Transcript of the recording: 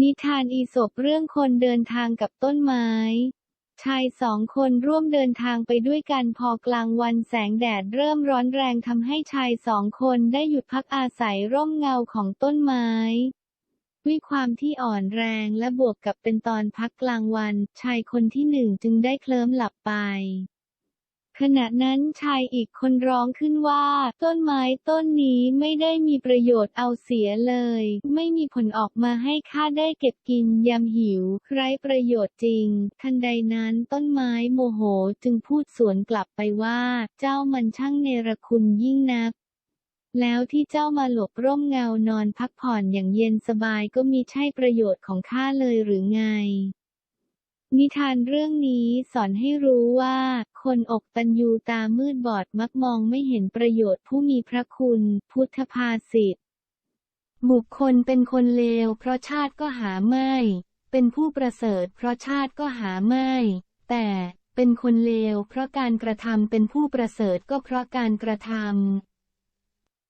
นิทานอีสปเรื่องคนเดินทางกับต้นไม้ ชายสองคนร่วมเดินทางไปด้วยกันพอกลางวันแสงแดดเริ่มร้อนแรงทำให้ชายสองคนได้หยุดพักอาศัยร่มเงาของต้นไม้ด้วยความที่อ่อนแรงและบวกกับเป็นตอนพักกลางวัน ชายคนที่หนึ่งจึงได้เคลิ้มหลับไป ขณะนั้นชายอีกคนร้องขึ้นว่า ต้นไม้ต้นนี้ไม่ได้มีประโยชน์เอาเสียเลย ไม่มีผลออกมาให้ข้าได้เก็บกินยามหิว ไร้ประโยชน์จริง ทันใดนั้นต้นไม้โมโหจึงพูดสวนกลับไปว่า เจ้ามันช่างเนรคุณยิ่งนักแล้วที่เจ้ามาหลบร่มเงานอนพักผ่อนอย่างเย็นสบายก็มีใช่ประโยชน์ของข้าเลยหรือไง นิทานเรื่องนี้สอนให้รู้ว่า คนอกตัญญูตามืดบอดมักมองไม่เห็นประโยชน์ผู้มีพระคุณ พุทธภาษิตบุคคลเป็นคนเลว เพราะชาติก็หาไม่ เป็นผู้ประเสริฐ เพราะชาติก็หาไม่ แต่เป็นคนเลว เพราะการกระทำเป็นผู้ประเสริฐก็เพราะการกระทำ